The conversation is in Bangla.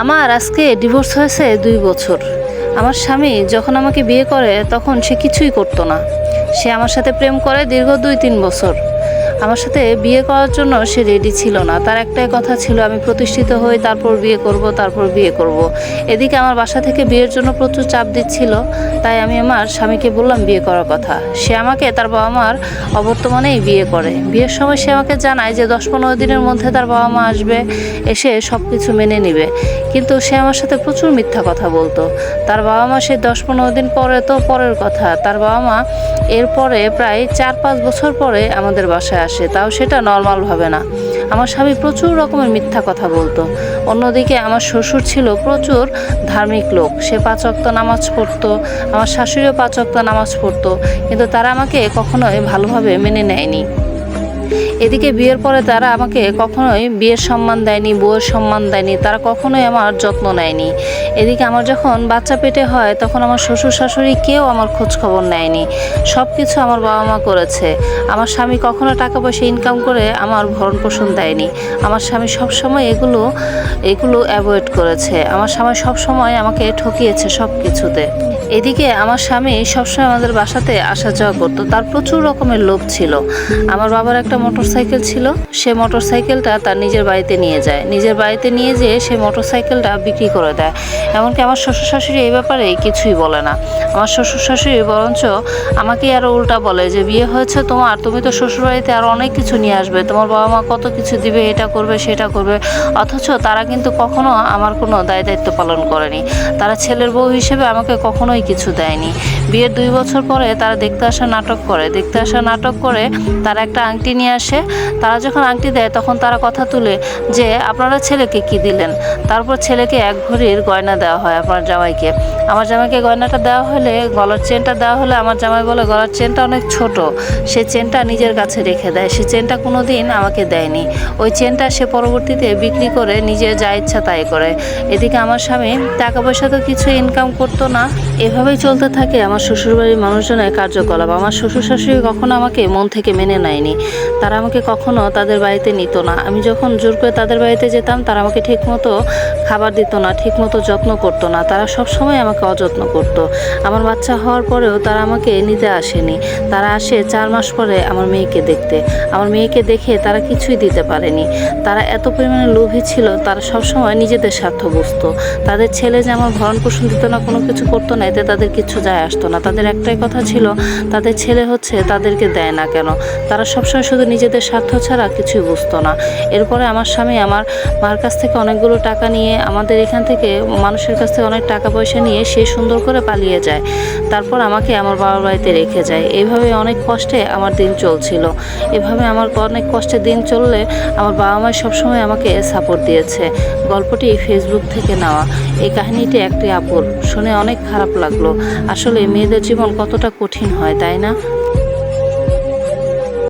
আমার আজকে ডিভোর্স হয়েছে দুই বছর। আমার স্বামী যখন আমাকে বিয়ে করে, তখন সে কিছুই করতো না। সে আমার সাথে প্রেম করে দীর্ঘ দুই তিন বছর। আমার সাথে বিয়ে করার জন্য সে রেডি ছিল না। তার একটাই কথা ছিল, আমি প্রতিষ্ঠিত হই, তারপর বিয়ে করব, তারপর বিয়ে করব। এদিকে আমার বাসা থেকে বিয়ের জন্য প্রচুর চাপ দিচ্ছিল, তাই আমি আমার স্বামীকে বললাম বিয়ে করার কথা। সে আমাকে তার বাবা মার অবর্তমানেই বিয়ে করে। বিয়ের সময় সে আমাকে জানায় যে দশ পনেরো দিনের মধ্যে তার বাবা মা আসবে, এসে সব কিছু মেনে নিবে। কিন্তু সে আমার সাথে প্রচুর মিথ্যা কথা বলতো। তার বাবা মা সে দশ পনেরো দিন পরে তো পরের কথা। তার বাবা মা এরপরে প্রায় চার পাঁচ বছর পরে আমাদের বাসায় আসে, তাও সেটা নর্মালভাবে না। আমার স্বামী প্রচুর রকমের মিথ্যা কথা বলতো। অন্যদিকে আমার শ্বশুর ছিল প্রচুর ধার্মিক লোক। সে পাঁচ ওয়াক্ত নামাজ পড়তো, আমার শাশুড়িও পাঁচ ওয়াক্ত নামাজ পড়তো, কিন্তু তারা আমাকে কখনোই ভালোভাবে মেনে নেয়নি। এদিকে বিয়ের পরে তারা আমাকে কখনোই বিয়ের সম্মান দেয়নি, বউয়ের সম্মান দেয়নি, তারা কখনোই আমার যত্ন নেয়নি। এদিকে আমার যখন বাচ্চা পেটে হয়, তখন আমার শ্বশুর শাশুড়ি কেউ আমার খোঁজ খবর নেয়নি। সব কিছু আমার বাবা মা করেছে। আমার স্বামী কখনো টাকা পয়সা ইনকাম করে আমার ভরণ পোষণ দেয়নি। আমার স্বামী সবসময় এগুলো এগুলো অ্যাভয়েড করেছে। আমার স্বামী সবসময় আমাকে ঠকিয়েছে সব কিছুতে এদিকে আমার স্বামী সবসময় আমাদের বাসাতে আসা যাওয়া করতো। তার প্রচুর রকমের লোভ ছিল। আমার বাবার একটা মোটর সাইকেল ছিল। সে মোটর সাইকেলটা তার নিজের বাড়িতে নিয়ে যায়। নিজের বাড়িতে নিয়ে যেয়ে সে মোটর সাইকেলটা বিক্রি করে দেয়। এমনকি আমার শ্বশুর শাশুড়ি এই ব্যাপারে কিছুই বলে না। আমার শ্বশুর শাশুড়ি বরঞ্চ আমাকে আরও উল্টা বলে যে, বিয়ে হয়েছে তোমার তুমি তো শ্বশুরবাড়িতে আরও অনেক কিছু নিয়ে আসবে। তোমার বাবা মা কত কিছু দিবে, এটা করবে, সেটা করবে। অথচ তারা কিন্তু কখনো আমার কোনো দায় দায়িত্ব পালন করেনি। তারা ছেলের বউ হিসেবে আমাকে কখনোই কিছু দেয়নি। বিয়ের দুই বছর পরে তারা দেখতে আসা নাটক করে। দেখতে আসা নাটক করে তারা একটা আংটি নিয়ে আসে। তারা যখন আংটি দেয় তখন তারা কথা তুলে যে, আপনারা ছেলেকে কি দিলেন? তারপর ছেলেকে এক ভরির গয়না দেওয়া হয় আপনার জামাইকে। আমার জামাইকে গয়নাটা দেওয়া হলে, গলার চেনটা দেওয়া হলে আমার জামাই বলে, গলার চেনটা অনেক ছোট। সে চেনটা নিজের কাছে রেখে দেয়। সে চেনটা কোনো দিন আমাকে দেয়নি। ওই চেনটা সে পরবর্তীতে বিক্রি করে নিজে যা ইচ্ছা তাই করে। এদিকে আমার স্বামী টাকা পয়সা তো কিছু ইনকাম করতো না। এভাবেই চলতে থাকে আমার শ্বশুরবাড়ির মানুষজনের কার্যকলাপ। আমার শ্বশুর শাশুড়ি কখনো আমাকে মন থেকে মেনে নেয়নি। তারা আমাকে কখনো তাদের বাড়িতে নিত না। আমি যখন জোর করে তাদের বাড়িতে যেতাম, তারা আমাকে ঠিকমতো খাবার দিত না, ঠিকমতো যত্ন করতো না। তারা সব সময় আমাকে অযত্ন করতো। আমার বাচ্চা হওয়ার পরেও তারা আমাকে নিতে আসেনি। তারা আসে চার মাস পরে আমার মেয়েকে দেখতে। আমার মেয়েকে দেখে তারা কিছুই দিতে পারেনি। তারা এত পরিমাণে লোভী ছিল, তারা সবসময় নিজেদের স্বার্থ বুঝতো। তাদের ছেলে যে আমার ভরণ পোষণ দিত না, কোনো কিছু করতো না, এতে তাদের কিছু যায় আসতো না। তাদের একটাই কথা ছিল, তাদের ছেলে হচ্ছে তাদেরকে দেয় না কেন? তারা সবসময় শুধু নিজেদের স্বার্থ ছাড়া কিছুই বুঝতো না। এরপরে আমার স্বামী আমার মার কাছ থেকে অনেকগুলো টাকা নিয়ে আমাদের এখান থেকে মানুষের কাছ থেকে অনেক টাকা পয়সা নিয়ে সে সুন্দর করে পালিয়ে যায়। তারপর আমাকে আমার বাবার বাড়িতে রেখে যায়। এইভাবে অনেক কষ্টে আমার দিন চলছিল। এভাবে আমার অনেক কষ্টে দিন চললে আমার বাবা মা সবসময় আমাকে সাপোর্ট দিয়েছে। গল্পটি ফেসবুক থেকে নেওয়া। এই কাহিনীটি একটি আপুর। শুনে অনেক খারাপ লাগল। আসলে মেয়েদের জীবন কতটা কঠিন হয় তাই না?